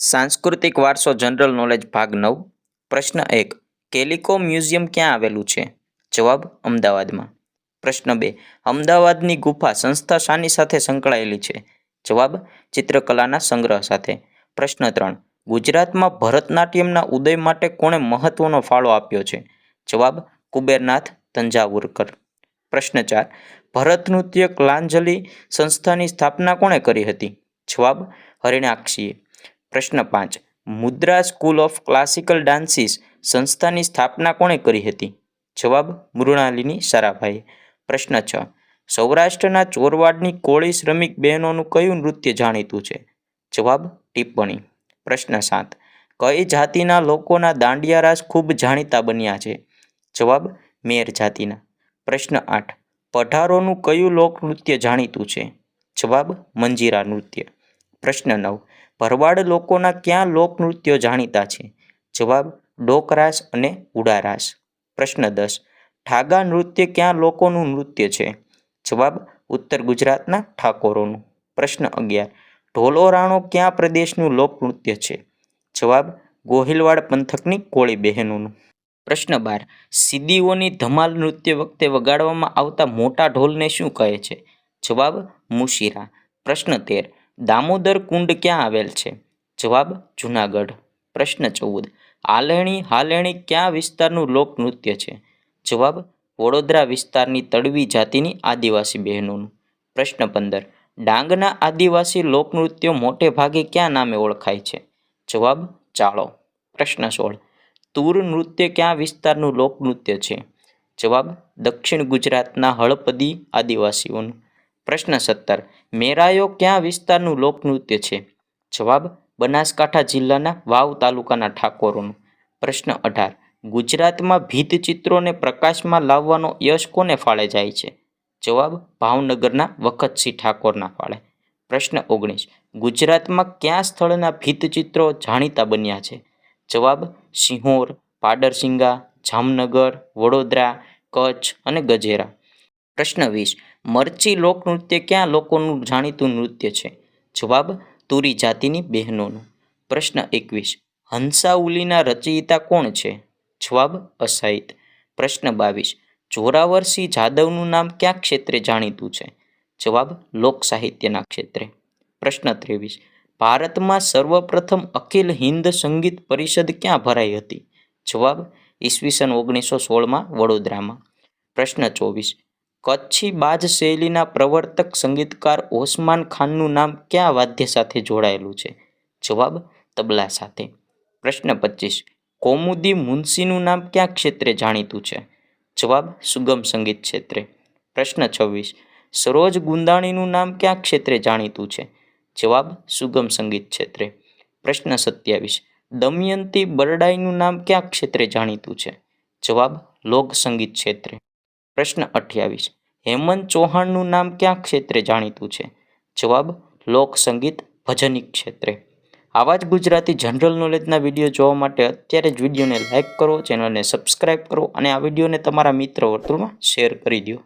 સાંસ્કૃતિક વારસો general knowledge ભાગ નવ. પ્રશ્ન એક, કેલિકો મ્યુઝિયમ ક્યાં આવેલું છે? જવાબ, અમદાવાદમાં. પ્રશ્ન બે, અમદાવાદની ગુફા સંસ્થા શાની સાથે સંકળાયેલી છે? જવાબ, ચિત્રકલાના સંગ્રહ સાથે. પ્રશ્ન ત્રણ, ગુજરાતમાં ભરતનાટ્યમના ઉદય માટે કોણે મહત્વનો ફાળો આપ્યો છે? જવાબ, કુબેરનાથ તંજાવુરકર પ્રશ્ન ચાર, ભરત નૃત્ય કલાંજલિ સંસ્થાની સ્થાપના કોણે કરી હતી? જવાબ, હરિણાક્ષીએ. પ્રશ્ન પાંચ. Mudra School of Classical Dances સંસ્થાની સ્થાપના કોણે કરી હતી? જવાબ, મૃણાલિની સારાભાઈ. પ્રશ્ન છ. સૌરાષ્ટ્રના ચોરવાડની કોળી શ્રમિક બહેનોનું કયું નૃત્ય જાણીતું છે? જવાબ, ટિપ્પણી. પ્રશ્ન સાત. કઈ જાતિના લોકોના દાંડિયા રાસ ખૂબ જાણીતા બન્યા છે? જવાબ, મેર જાતિના. પ્રશ્ન આઠ. પઢારોનું કયું લોકનૃત્ય જાણીતું છે? જવાબ, મંજીરા નૃત્ય. પ્રશ્ન નવ. ભરવાડ લોકોના ક્યાં લોકનૃત્યો જાણીતા છે? જવાબ, ડોકરાસ અને ઉડારાસ. પ્રશ્ન દસ, ઠાગા નૃત્ય ક્યાં લોકોનું નૃત્ય છે? જવાબ, ઉત્તર ગુજરાતના ઠાકોરોનું. પ્રશ્ન અગિયાર ઢોલોરાણો ક્યાં પ્રદેશનું લોકનૃત્ય છે? જવાબ, ગોહિલવાડ પંથકની કોળી બહેનોનું પ્રશ્ન બાર, સિદ્દીઓની ધમાલ નૃત્ય વખતે વગાડવામાં આવતા મોટા ઢોલને શું કહે છે? જવાબ, મુશીરા. પ્રશ્ન તેર દામોદર કુંડ ક્યાં આવેલ છે? જવાબ, જુનાગઢ. પ્રશ્ન ચૌદ, આલેણી હાલેણી ક્યાં વિસ્તારનું લોકનૃત્ય છે? જવાબ, વડોદરા વિસ્તારની તડવી જાતિની આદિવાસી બહેનોનું. પ્રશ્ન પંદર, ડાંગના આદિવાસી લોકનૃત્યો મોટે ભાગે ક્યાં નામે ઓળખાય છે? જવાબ, ચાળો. પ્રશ્ન સોળ, તુર નૃત્ય ક્યાં વિસ્તારનું લોકનૃત્ય છે? જવાબ, દક્ષિણ ગુજરાતના હળપદી આદિવાસીઓનું. પ્રશ્ન સત્તર. મેરાયો ક્યાં વિસ્તારનું લોકનૃત્ય છે? જવાબ, બનાસકાંઠા જિલ્લાના વાવ તાલુકાના ઠાકોરોનું. પ્રશ્ન અઢાર. ગુજરાતમાં ભીતચિત્રોને પ્રકાશમાં લાવવાનો યશ કોને ફાળે જાય છે? જવાબ, ભાવનગરના વખતસિંહ ઠાકોરના ફાળે. પ્રશ્ન ઓગણીસ. ગુજરાતમાં ક્યાં સ્થળના ભીતચિત્રો જાણીતા બન્યા છે? જવાબ, સિંહોર, પાડરસિંગા, જામનગર, વડોદરા, કચ્છ અને ગજેરા. પ્રશ્ન વીસ. મરચી લોકનૃત્ય ક્યાં લોકોનું જાણીતું નૃત્ય છે? જવાબ, તુરી જાતિની બહેનોનું. પ્રશ્ન એકવીસ, હંસાઉલીના રચયિતા કોણ છે? જવાબ અસાહિત પ્રશ્ન બાવીસ, જોરાવરસિંહ જાદવનું નામ ક્યાં ક્ષેત્રે જાણીતું છે? જવાબ, લોક સાહિત્યના ક્ષેત્રે. પ્રશ્ન ત્રેવીસ, ભારતમાં સર્વપ્રથમ અખિલ હિન્દ સંગીત પરિષદ ક્યાં ભરાઈ હતી? જવાબ, ઈસવીસન ઓગણીસો સોળમાં વડોદરામાં. પ્રશ્ન ચોવીસ કચ્છી બાજ શૈલીના પ્રવર્તક સંગીતકાર ઓસમાન ખાનનું નામ કયા વાદ્ય સાથે જોડાયેલું છે? જવાબ, તબલા સાથે. પ્રશ્ન પચીસ, કોમુદી મુનશીનું નામ કયા ક્ષેત્રે જાણીતું છે? જવાબ, સુગમ સંગીત ક્ષેત્રે. પ્રશ્ન છવ્વીસ, સરોજ ગુંદાણીનું નામ કયા ક્ષેત્રે જાણીતું છે? જવાબ, સુગમ સંગીત ક્ષેત્રે. પ્રશ્ન સત્યાવીસ, દમયંતી બરડાઈનું નામ કયા ક્ષેત્રે જાણીતું છે? જવાબ, લોક સંગીત ક્ષેત્રે. પ્રશ્ન અઠ્યાવીસ. હેમંત ચૌહાણનું નામ કયા ક્ષેત્રે જાણીતું છે? જવાબ, લોક સંગીત ભજનિક ક્ષેત્રે. આવા જ ગુજરાતી જનરલ નોલેજના વીડિયો જોવા માટે અત્યારે જ વિડીયોને લાઇક કરો, ચેનલને સબસ્ક્રાઇબ કરો અને આ વિડીયોને તમારા મિત્ર વર્તુળમાં શેર કરી દો